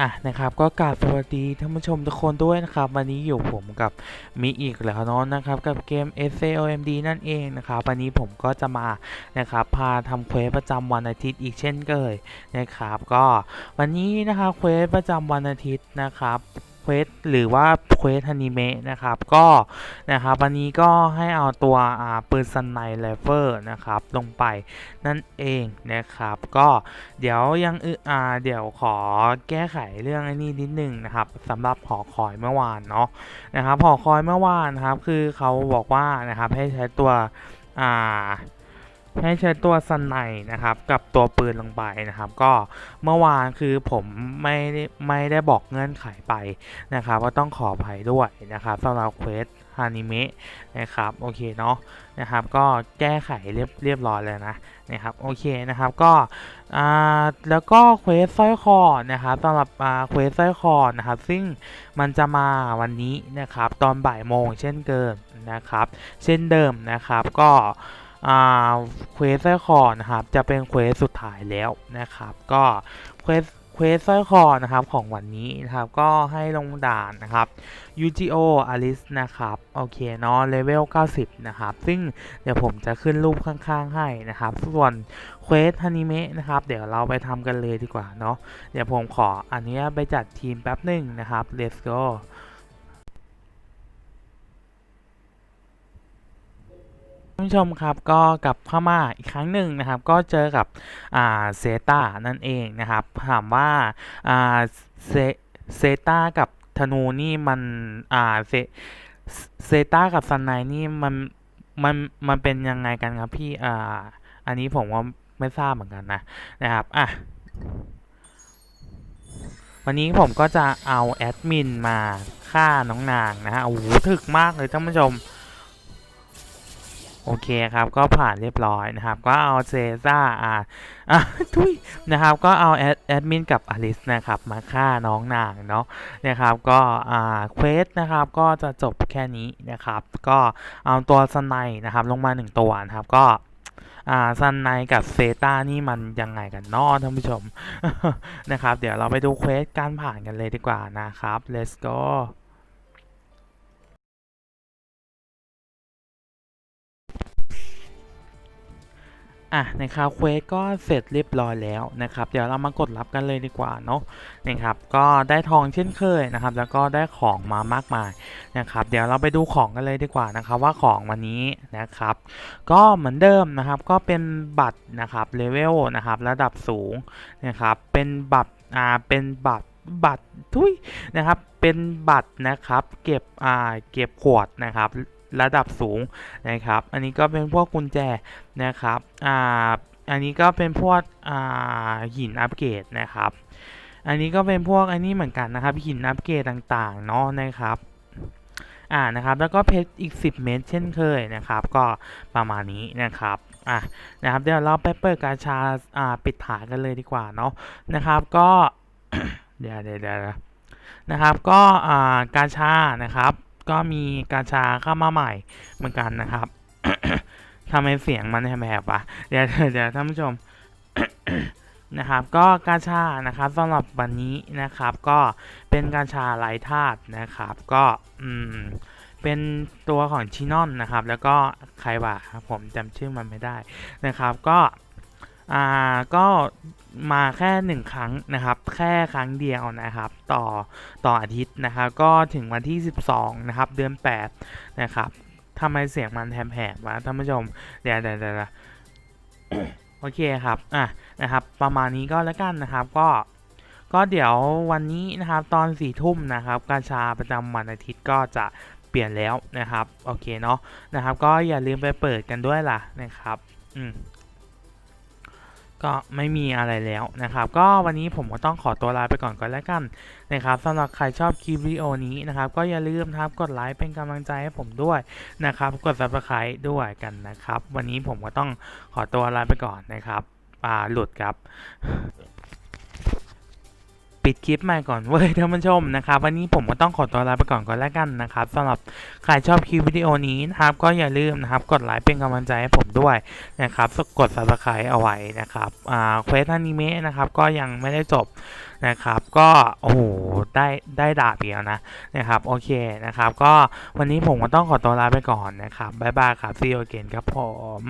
อะนะครับก็กราบสวัสดีท่านผู้ชมทุกคนด้วยนะครับ วันนี้อยู่ผมกับมีอีกแล้วน้องนะครับ กับเกม SAOMD นั่นเองนะครับวันนี้ผมก็จะมานะครับพาทำเควสประจำวันอาทิตย์อีกเช่นเคยนะครับ ก็วันนี้นะครับเควสประจำวันอาทิตย์นะครับ ควสหรือว่าเควสอนิเมะนะครับก็นะครับวันนี้ก็ให้เอาตัวอ่าปืนสไนเลเวอร์นะครับลงไปนั่นเองนะครับ ก็เดี๋ยวยังอึอ่าเดี๋ยวขอแก้ไขเรื่องไอ้นี้นิดนึงนะครับสำหรับหอคอยเมื่อวานเนาะนะครับหอคอยเมื่อวานนะครับคือเขาบอกว่านะครับให้ใช้ตัวอ่า ให้ใช้ตัวสไนนะครับ กับตัวปืนลงไปนะครับ ก็เมื่อวานคือผมไม่ไม่ได้บอกเงื่อนไขไปนะครับก็ต้องขออภัยด้วยนะครับสำหรับเควสฮานิเมะนะครับโอเคเนาะนะครับก็แก้ไขเรียบเรียบร้อยแล้วนะนะครับโอเคนะครับก็อ่าแล้วก็เควสสร้อยคอนะครับสำหรับอ่าเควสสร้อยคอนะครับซึ่งมันจะมาวันนี้นะครับตอนบ่ายโมงเช่นเกินนะครับ เช่นเดิมนะครับก็ เควสสร้อยคอนะครับจะเป็นเควสสุดท้ายแล้วนะครับ ก็เควสเควสสร้อยคอนะครับของวันนี้นะครับก็ให้ลงด่านนะครับ UGO Alice นะครับโอเคเนาะเลเวล 90 นะครับ ซึ่งเดี๋ยวผมจะขึ้นรูปข้างๆให้นะครับ ส่วนเควสฮานิเมะนะครับ เดี๋ยวเราไปทำกันเลยดีกว่าเนาะเดี๋ยวผมขออันนี้ไปจัดทีมแป๊บหนึ่งนะครับ let's go ท่านผู้ชมครับก็กลับเข้ามาอีกครั้งหนึ่งนะครับ ก็เจอกับอ่าเซตานั่นเองนะครับ ถามว่าอ่าเซเซตากับธนูนี่มันอ่าเซเซตากับซันไนนี่มันมันมันเป็นยังไงกันครับพี่อ่าอันนี้ผมว่าไม่ทราบเหมือนกันนะนะครับอะวันนี้ผมก็จะเอาแอดมินมาฆ่าน้องนางนะฮะโอ้โหถึกมากเลยท่านผู้ชม โอเคครับ ก็ผ่านเรียบร้อยนะครับ ก็เอาเซซ่าอ่าอะทุยนะครับ ก็เอาแอดแอดมินกับอลิสนะครับ มาฆ่าน้องนางเนาะนะครับ ก็อ่าเควสนะครับ ก็จะจบแค่นี้นะครับ ก็เอาตัวสไนนะครับ ลงมาหนึ่งตัวนะครับ ก็อ่าซันไนกับเซต้านี่มันยังไงกันนาะท่านผู้ชมนะครับ เดี๋ยวเราไปดูเควสการผ่านกันเลยดีกว่านะครับ let's go อะนะครับเควสก็เสร็จเรียบร้อยแล้วนะครับ เดี๋ยวเรามากดรับกันเลยดีกว่าเนาะนะครับ ก็ได้ทองเช่นเคยนะครับ แล้วก็ได้ของมามากมายนะครับ เดี๋ยวเราไปดูของกันเลยดีกว่านะครับว่าของวันนี้นะครับ ก็เหมือนเดิมนะครับก็เป็นบัตรนะครับเลเวลนะครับระดับสูงนะครับ เป็นบัตรอ่าเป็นบัตรบัตรทุยนะครับ เป็นบัตรนะครับ เก็บอ่าเก็บขวดนะครับ ระดับสูงนะครับ อันนี้ก็เป็นพวกกุญแจนะครับอ่าอันนี้ก็เป็นพวกอ่าหินอัปเกรดนะครับ อันนี้ก็เป็นพวกอันนี้เหมือนกันนะครับหินอัปเกรดต่างๆเนาะนะครับอ่านะครับแล้วก็เพชรอีก 10 เม็ดเช่นเคยนะครับ ก็ประมาณนี้นะครับอะนะครับเดี๋ยวเราไปเปิดกาชาอ่าปิดฐานกันเลยดีกว่าเนาะนะครับก็เดี๋ยวเดี๋ยวเดี๋ยวนะครับก็อ่ากาชานะครับ ก็มีกาชาเข้ามาใหม่เหมือนกันนะครับทำไมเสียงมันแหบๆวะเดี๋ยวเดี๋ยวท่านผู้ชมนะครับก็กาชานะครับสำหรับวันนี้นะครับก็เป็นกาชาไร้ธาตุนะครับ ก็อืมเป็นตัวของชินอนนะครับ แล้วก็ใครวะครับผมจำชื่อมันไม่ได้นะครับ ก็ อ่าก็มาแค่หนึ่งครั้งนะครับ แค่ครั้งเดียวนะครับ ต่อต่ออาทิตย์นะครับก็ถึงวันที่ 12 นะครับ เดือน 8 นะครับทำไมเสียงมันแหบๆวะท่านผู้ชมเดี๋ยวเดี๋ยวเดี๋ยวเดี๋ยวโอเคครับ อะ นะครับ ประมาณนี้ก็แล้วกันนะครับ ก็ ก็เดี๋ยววันนี้นะครับ ตอนสี่ทุ่มนะครับ กาชาประจำวันอาทิตย์ก็จะเปลี่ยนแล้วนะครับ โอเคเนาะ นะครับ ก็อย่าลืมไปเปิดกันด้วยล่ะนะครับ อืม ก็ไม่มีอะไรแล้วนะครับ ก็วันนี้ผมก็ต้องขอตัวลาไปก่อนก็แล้วกันนะครับสำหรับใครชอบคลิปวิดีโอนี้นะครับ ก็อย่าลืมครับกดไลค์เป็นกำลังใจให้ผมด้วยนะครับกด subscribe ด้วยกันนะครับ วันนี้ผมก็ต้องขอตัวลาไปก่อนนะครับ อ่าหลุดครับ ปิดคลิปใหม่ก่อนเว้ยท่านผู้ชมนะครับวันนี้ผมก็ต้องขอตัวลาไปก่อนก่อนแล้วกันนะครับสำหรับใครชอบคลิปวิดีโอนี้นะครับก็อย่าลืมนะครับกดไลค์เป็นกำลังใจให้ผมด้วยนะครับกด subscribe เอาไว้นะครับอ่าเควสอนิเมะนะครับก็ยังไม่ได้จบนะครับก็โอ้โหได้ได้ดาบอีกแล้วนะนะครับโอเคนะครับก็วันนี้ผมก็ต้องขอตัวลาไปก่อนนะครับบ๊ายบายครับ see you again ครับผม